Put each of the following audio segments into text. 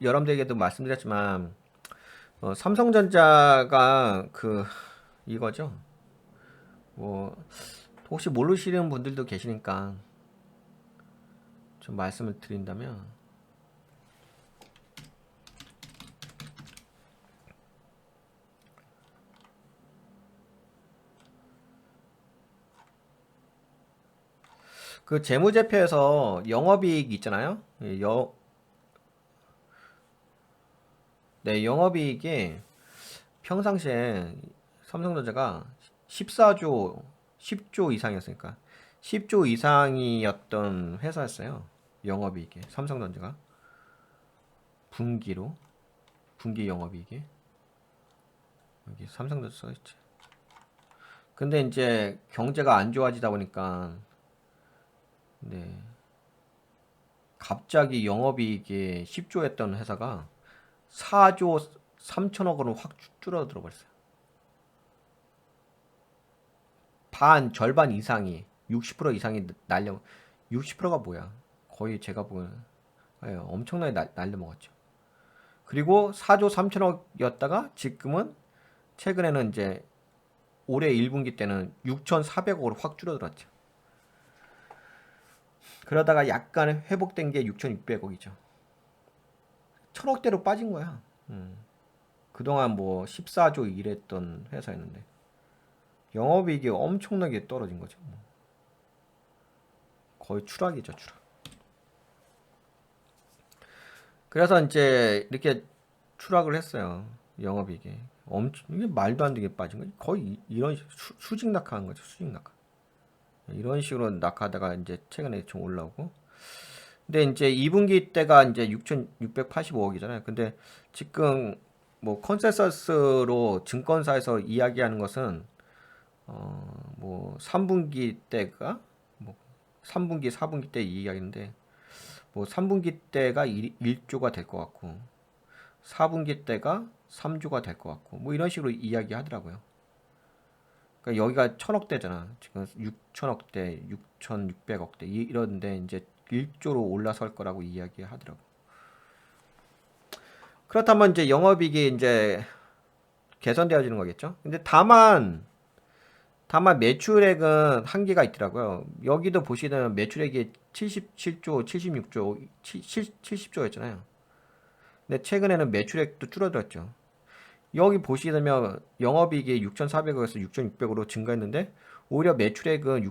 여러분들에게도 말씀드렸지만 어, 삼성전자가 그 이거죠. 뭐 혹시 모르시는 분들도 계시니까 좀 말씀을 드린다면 그 재무제표에서 영업이익 있잖아요. 예, 여, 네, 영업이익이 평상시에 삼성전자가 14조, 10조 이상이었으니까 10조 이상이었던 회사였어요. 영업이익이 삼성전자가 분기로 분기 영업이익이 여기 삼성전자 써있지. 근데 이제 경제가 안 좋아지다 보니까 네 갑자기 영업이익이 10조였던 회사가 4조 3천억 원으로 확 줄- 줄어들어 버렸어요. 반 절반 이상이 60% 이상이 날려 60%가 뭐야? 거의 제가 보기에는 예, 엄청나게 날, 날려먹었죠. 그리고 4조 3천억이었다가 지금은 최근에는 이제 올해 1분기 때는 6,400억으로 확 줄어들었죠. 그러다가 약간 회복된 게 6,600억이죠. 천억대로 빠진 거야. 음. 그동안 뭐 14조 일했던 회사였는데 영업이익이 엄청나게 떨어진 거죠. 뭐. 거의 추락이죠, 추락. 그래서 이제 이렇게 추락을 했어요. 영업이익이. 엄청 이게 말도 안 되게 빠진 거지. 거의 이- 이런 식- 수, 수직 낙하한 거죠. 수직 낙하. 이런 식으로 낙하다가 이제 최근에 좀 올라오고. 근데 이제 2분기 때가 이제 6,685억이잖아요. 근데 지금 뭐 컨센서스로 증권사에서 이야기하는 것은 어 뭐 3분기 때가 뭐 3분기, 4분기 때 이야기인데 뭐 3분기 때가 1, 1조가 될 것 같고 4분기 때가 3조가 될 것 같고 뭐 이런 식으로 이야기하더라고요. 그러니까 여기가 천억대잖아. 지금 6천억대, 6,600억대 이런데 이제 1조로 올라설 거라고 이야기하더라고. 그렇다면 이제 영업이익이 이제 개선되어지는 거겠죠. 근데 다만 다만 매출액은 한계가 있더라고요. 여기도 보시면 매출액이 77조, 76조, 70조였잖아요. 근데 최근에는 매출액도 줄어들었죠. 여기 보시면 영업이익이 6,400억에서 6,600으로 증가했는데 오히려 매출액은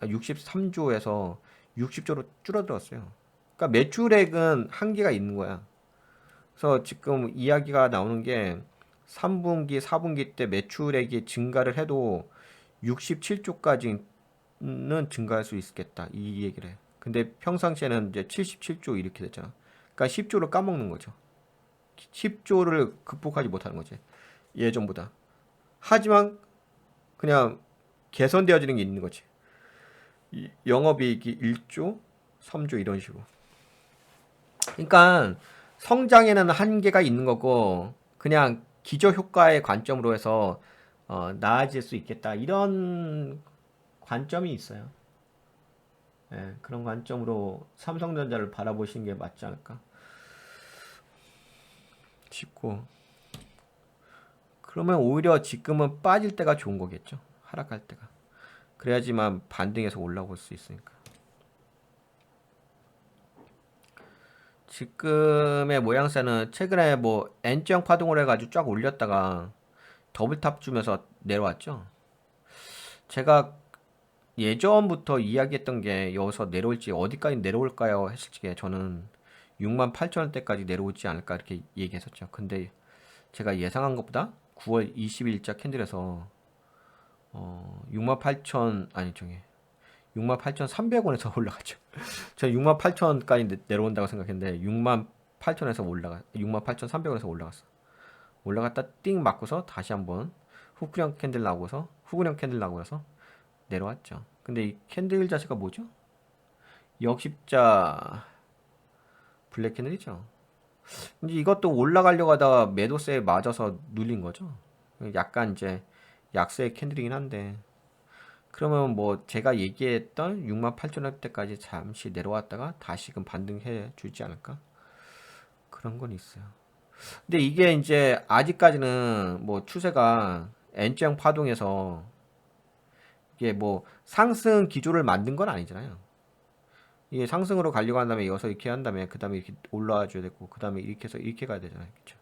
6,63조에서 60조로 줄어들었어요. 그러니까 매출액은 한계가 있는 거야. 그래서 지금 이야기가 나오는 게 3분기, 4분기 때 매출액이 증가를 해도 67조까지는 증가할 수 있겠다. 이 얘기를 해. 근데 평상시에는 이제 77조 이렇게 됐잖아. 그러니까 10조를 까먹는 거죠. 10조를 극복하지 못하는 거지. 예전보다. 하지만 그냥 개선되어지는 게 있는 거지. 이 영업이익이 1조, 3조 이런 식으로. 그러니까 성장에는 한계가 있는 거고 그냥 기저 효과의 관점으로 해서 어, 나아질 수 있겠다 이런 관점이 있어요. 예, 그런 관점으로 삼성전자를 바라보시는 게 맞지 않을까 싶고 그러면 오히려 지금은 빠질 때가 좋은 거겠죠. 하락할 때가. 그래야지만 반등해서 올라올 수 있으니까. 지금의 모양새는 최근에 뭐 N자형 파동을 해가지고 쫙 올렸다가 더블탑 주면서 내려왔죠. 제가 예전부터 이야기했던 게 여기서 내려올지 어디까지 내려올까요 했을 때 저는 6만 8천 원대까지 내려오지 않을까 이렇게 얘기했었죠. 근데 제가 예상한 것보다 9월 20일자 캔들에서 어 6만 8천 아니 저기 6만 8천 300원에서 올라갔죠. 6만 8천까지 내려온다고 생각했는데 6만 8천에서 올라가 6만 8천 300원에서 올라갔어. 올라갔다 띵 맞고서 다시 한번 후크형 캔들 나오고서 후구형 캔들 나오고서 내려왔죠. 근데 이 캔들 자체가 뭐죠? 역십자 블랙 캔들이죠. 근데 이것도 올라가려고 하다가 매도세에 맞아서 눌린 거죠. 약간 이제 약세의 캔들이긴 한데 그러면 뭐 제가 얘기했던 6만 8천 원대까지 잠시 내려왔다가 다시금 반등해 주지 않을까? 그런 건 있어요. 근데 이게 이제 아직까지는 뭐 추세가 N자형 파동에서 이게 뭐 상승 기조를 만든 건 아니잖아요. 이게 상승으로 가려고 한다면 이어서 이렇게 한 다음에 그 다음에 이렇게 올라와 줘야 되고 그 다음에 이렇게 해서 이렇게 가야 되잖아요. 그렇죠?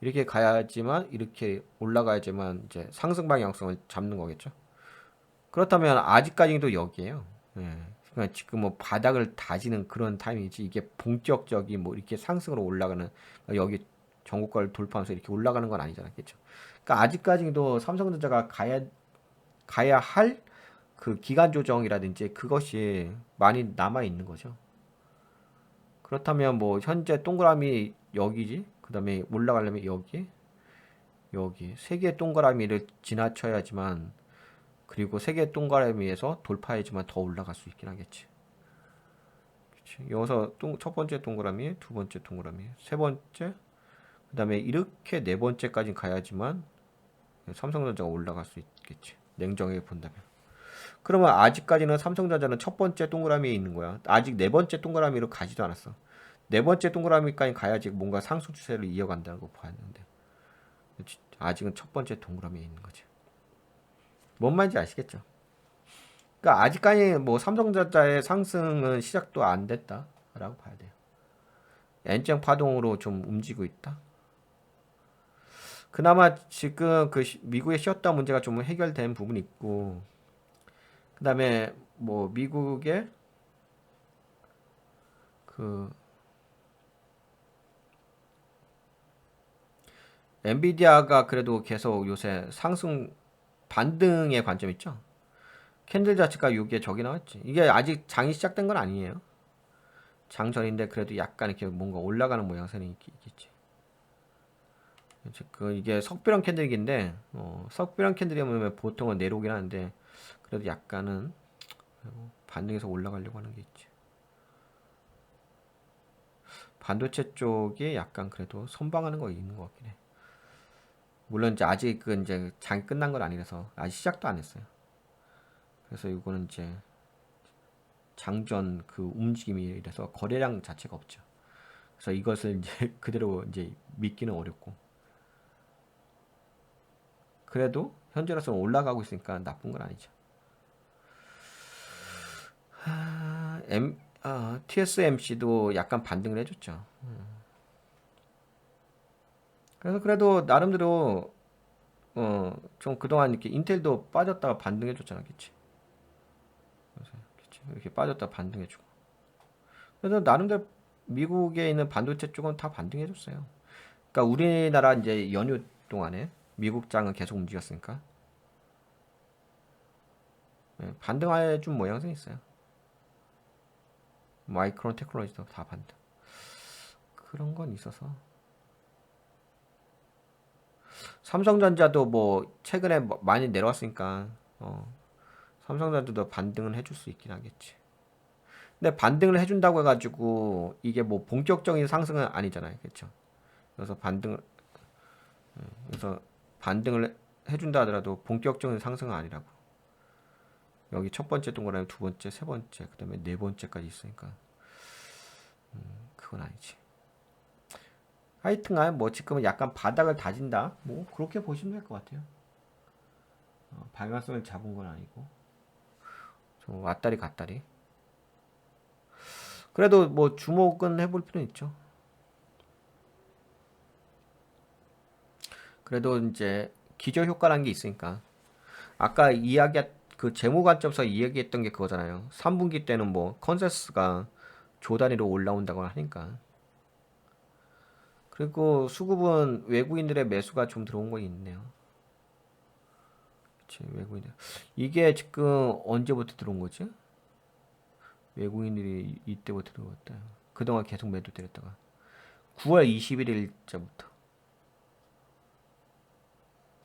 이렇게 가야지만 이렇게 올라가야지만 이제 상승 방향성을 잡는 거겠죠. 그렇다면 아직까지도 여기에요. 예. 그러니까 지금 뭐 바닥을 다지는 그런 타이밍이지 이게 본격적인 뭐 이렇게 상승으로 올라가는 여기 전고가를 돌파하면서 이렇게 올라가는 건 아니잖아요. 그렇죠? 그러니까 아직까지도 삼성전자가 가야 가야 할 그 기간 조정이라든지 그것이 많이 남아 있는 거죠. 그렇다면 뭐 현재 동그라미 여기지. 그 다음에 올라가려면 여기 여기 세 개의 동그라미를 지나쳐야지만 그리고 세 개의 동그라미에서 돌파해야지만 더 올라갈 수 있긴 하겠지. 그치? 여기서 동, 첫 번째 동그라미, 두 번째 동그라미, 세 번째, 그 다음에 이렇게 네 번째까지 가야지만 삼성전자가 올라갈 수 있겠지. 냉정하게 본다면. 그러면 아직까지는 삼성전자는 첫 번째 동그라미에 있는 거야. 아직 네 번째 동그라미로 가지도 않았어. 네 번째 동그라미까지 가야지 뭔가 상승 추세를 이어간다는 거 보았는데 아직은 첫 번째 동그라미에 있는 거지. 뭔 말인지 아시겠죠? 그러니까 아직까지 뭐 삼성전자의 상승은 시작도 안 됐다라고 봐야 돼요. N장 파동으로 좀 움직이고 있다. 그나마 지금 그 시- 미국의 쉬었다 문제가 좀 해결된 부분이 있고 그 다음에 뭐 미국의 그 엔비디아가 그래도 계속 요새 상승 반등의 관점 있죠. 캔들 자체가 여기에 적이 나왔지. 이게 아직 장이 시작된 건 아니에요. 장 전인데 그래도 약간 이렇게 뭔가 올라가는 모양새는 있- 있겠지. 그 이게 석비랑 캔들인데 어, 석비랑 캔들이면 보통은 내려오긴 하는데 그래도 약간은 반등해서 올라가려고 하는 게 있지. 반도체 쪽에 약간 그래도 선방하는 거 있는 것 같긴 해. 물론 이제 아직 그 이제 장이 끝난 건 아니라서 아직 시작도 안 했어요. 그래서 이거는 이제 장전 그 움직임이 이래서 거래량 자체가 없죠. 그래서 이것을 이제 그대로 이제 믿기는 어렵고. 그래도 현재로서는 올라가고 있으니까 나쁜 건 아니죠. 하, M, 아, TSMC도 약간 반등을 해줬죠. 음. 그래서 그래도 나름대로 어, 좀 그동안 이렇게 인텔도 빠졌다가 반등해 줬잖아, 그치? 그래서 그치? 이렇게 빠졌다가 반등해 주고. 그래서 나름대로 미국에 있는 반도체 쪽은 다 반등해 줬어요. 그러니까 우리나라 이제 연휴 동안에 미국 장은 계속 움직였으니까 네, 반등해 준 모양새는 있어요. 마이크론 테크놀로지도 다 반등. 그런 건 있어서. 삼성전자도 뭐 최근에 뭐 많이 내려왔으니까 어, 삼성전자도 반등은 해줄 수 있긴 하겠지. 근데 반등을 해준다고 해가지고 이게 뭐 본격적인 상승은 아니잖아요, 그렇죠? 그래서 반등을 음, 그래서 반등을 해준다 하더라도 본격적인 상승은 아니라고. 여기 첫 번째 동그라미, 두 번째, 세 번째, 그 다음에 네 번째까지 있으니까 음, 그건 아니지. 하여튼간 뭐 지금은 약간 바닥을 다진다. 뭐 그렇게 보시면 될 것 같아요. 어, 방향성을 잡은 건 아니고 좀 왔다리 갔다리. 그래도 뭐 주목은 해볼 필요는 있죠. 그래도 이제 기저 효과라는 게 있으니까 아까 이야기 그 재무 관점에서 이야기했던 게 그거잖아요. 3분기 때는 뭐 컨센서스가 조 단위로 올라온다고 하니까 그리고 수급은 외국인들의 매수가 좀 들어온 거 있네요. 외국인들. 이게 지금 언제부터 들어온 거지? 외국인들이 이때부터 들어왔다. 그동안 계속 매도 때렸다가 9월 21일자부터.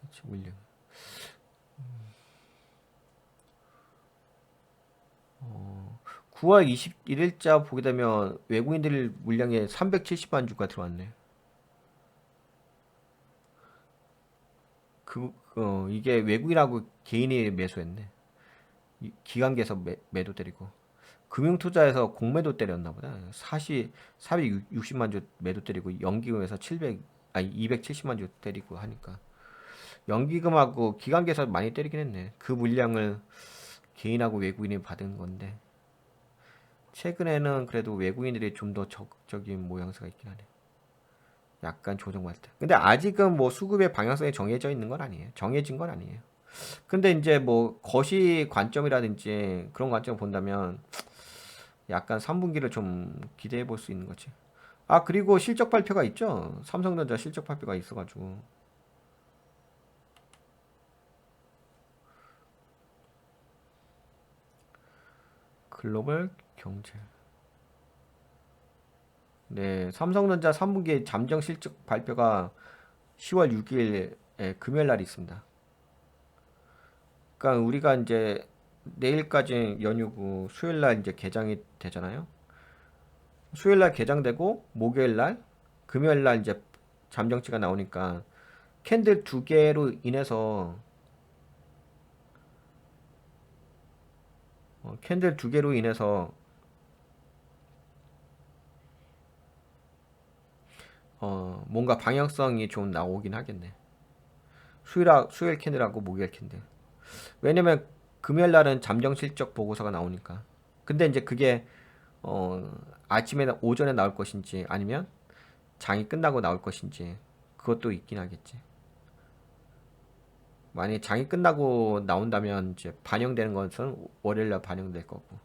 그치, 물량. 어, 9월 21일자 보게 되면 외국인들 물량에 370만 주가 들어왔네. 그, 어, 이게 외국인하고 개인이 매수했네. 이- 기관계에서 매, 매도 때리고. 금융투자에서 공매도 때렸나 보다. 40 460만 주 매도 때리고 연기금에서 700 아니 270만 주 때리고 하니까 연기금하고 기관계에서 많이 때리긴 했네. 그 물량을 개인하고 외국인이 받은 건데 최근에는 그래도 외국인들이 좀 더 적극적인 모양새가 있긴 하네. 약간 조정받을 때. 근데 아직은 뭐 수급의 방향성이 정해져 있는 건 아니에요. 정해진 건 아니에요. 근데 이제 뭐 거시 관점이라든지 그런 관점을 본다면 약간 3분기를 좀 기대해 볼 수 있는 거지. 아, 그리고 실적 발표가 있죠. 삼성전자 실적 발표가 있어 가지고. 글로벌 경제. 네, 삼성전자 3분기 잠정 실적 발표가 10월 6일에 금요일 날이 있습니다. 그러니까 우리가 이제 내일까지 연휴고 수요일 날 이제 개장이 되잖아요. 수요일 날 개장되고 목요일 날 금요일 날 이제 잠정치가 나오니까 캔들 두 개로 인해서 어, 캔들 두 개로 인해서 어, 뭔가 방향성이 좀 나오긴 하겠네. 수요일, 수요일 캔들하고 목요일 캔들. 왜냐면 금요일 날은 잠정 실적 보고서가 나오니까. 근데 이제 그게 어, 아침에 오전에 나올 것인지 아니면 장이 끝나고 나올 것인지 그것도 있긴 하겠지. 만약에 장이 끝나고 나온다면 이제 반영되는 것은 월요일 날 반영될 거고.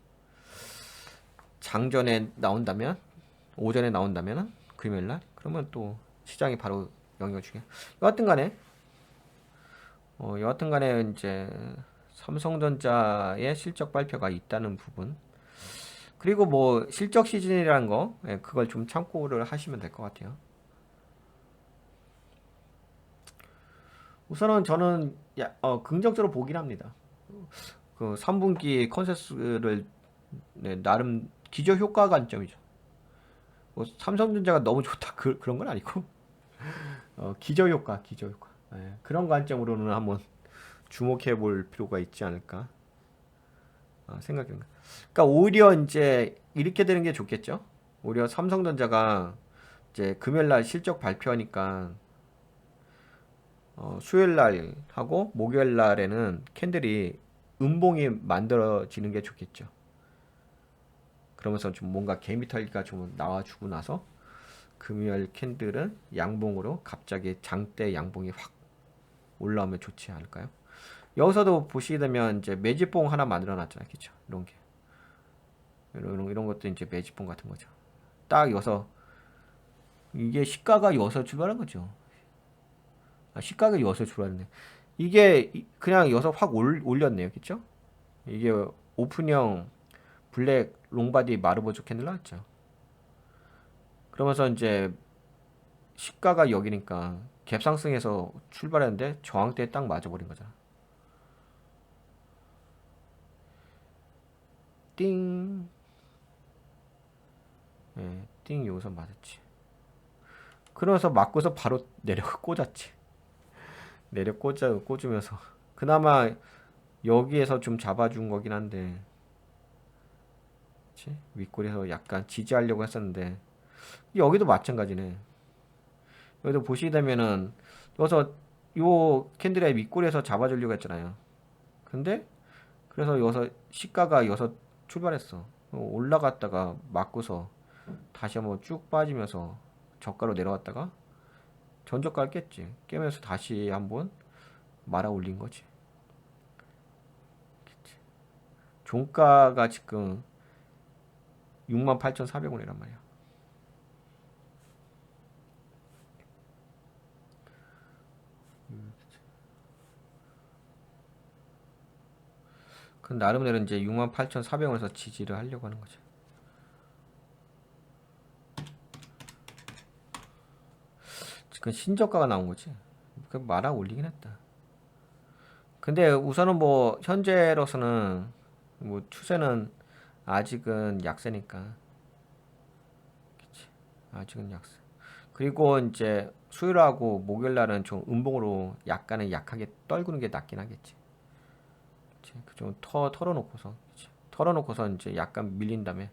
장전에 나온다면 오전에 나온다면 금요일 날 그러면 또 시장이 바로 영향을 주게. 여하튼 간에 어, 여하튼 간에 이제 삼성전자의 실적 발표가 있다는 부분. 그리고 뭐 실적 시즌이라는 거, 예, 그걸 좀 참고를 하시면 될 것 같아요. 우선은 저는 야, 어, 긍정적으로 보긴 합니다. 그 3분기 컨센서스를 네, 나름 기저 효과 관점이죠. 뭐 삼성전자가 너무 좋다 그, 그런 건 아니고 어, 기저 효과, 기저 효과. 예, 그런 관점으로는 한번 주목해 볼 필요가 있지 않을까 아, 생각합니다. 그러니까 오히려 이제 이렇게 되는 게 좋겠죠. 오히려 삼성전자가 이제 금요일 날 실적 발표하니까 어, 수요일 날 하고 목요일 날에는 캔들이 음봉이 만들어지는 게 좋겠죠. 그러면서 좀 뭔가 개미 털기가 좀 나와주고 나서 금요일 캔들은 양봉으로 갑자기 장대 양봉이 확 올라오면 좋지 않을까요? 여기서도 보시게 되면 이제 매집봉 하나 만들어 놨잖아요. 그죠? 이런 게. 이런, 이런 것도 이제 매집봉 같은 거죠. 딱 여서 이게 시가가 여서 출발한 거죠. 아, 시가가 여서 출발했네. 이게 그냥 여서 확 올, 올렸네요. 그죠? 이게 오픈형 블랙 롱바디 마르보조 캔들 나왔죠. 그러면서 이제 시가가 여기니까 갭 상승해서 출발했는데 저항대에 딱 맞아버린 거잖아. 띵. 예, 띵 여기서 맞았지. 그러면서 맞고서 바로 내려 꽂았지. 내려 꽂아 꽂으면서 그나마 여기에서 좀 잡아준 거긴 한데, 그치? 윗골에서 약간 지지하려고 했었는데 여기도 마찬가지네. 여기도 보시게 되면은 여기서 요 캔들의 윗골에서 잡아주려고 했잖아요. 근데 그래서 여기서 시가가 여기서 출발했어. 올라갔다가 맞고서 다시 한번 쭉 빠지면서 저가로 내려왔다가 전저가를 깼지. 깨면서 다시 한번 말아 올린 거지. 종가가 지금 68,400원이란 말이야. 그 나름대로 이제 68,400원에서 지지를 하려고 하는 거죠. 지금 신저가가 나온 거지. 그 말아 올리긴 했다. 근데 우선은 뭐 현재로서는 뭐 추세는 아직은 약세니까. 그치. 아직은 약세. 그리고 이제 수요일하고 목요일 날은 좀 음봉으로 약간은 약하게 떨구는 게 낫긴 하겠지. 그치? 좀 터, 털어놓고서 그치? 털어놓고서 이제 약간 밀린 다음에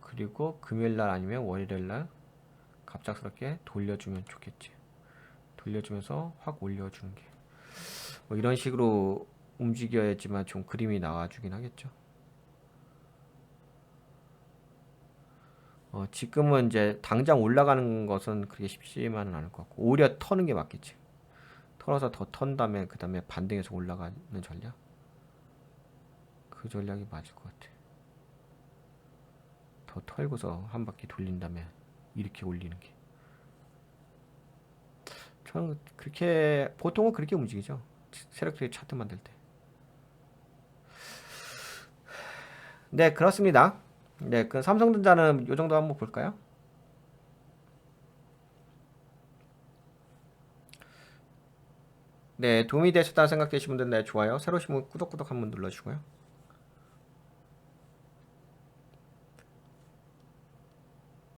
그리고 금요일 날 아니면 월요일 날 갑작스럽게 돌려주면 좋겠지. 돌려주면서 확 올려주는 게. 뭐 이런 식으로 움직여야지만 좀 그림이 나와주긴 하겠죠. 어, 지금은 이제 당장 올라가는 것은 그렇게 쉽지만은 않을 것 같고 오히려 터는 게 맞겠지. 털어서 더 턴 다음에 그 다음에 반등해서 올라가는 전략. 그 전략이 맞을 것 같아. 더 털고서 한 바퀴 돌린 다음에 이렇게 올리는 게. 저는 그렇게 보통은 그렇게 움직이죠. 세력들이 차트 만들 때. 네, 그렇습니다. 네, 그 삼성전자는 이 정도 한번 볼까요? 네, 도움이 되셨다는 생각되시는 분들은 네, 좋아요. 새로 분 구독, 구독 한번 눌러주고요.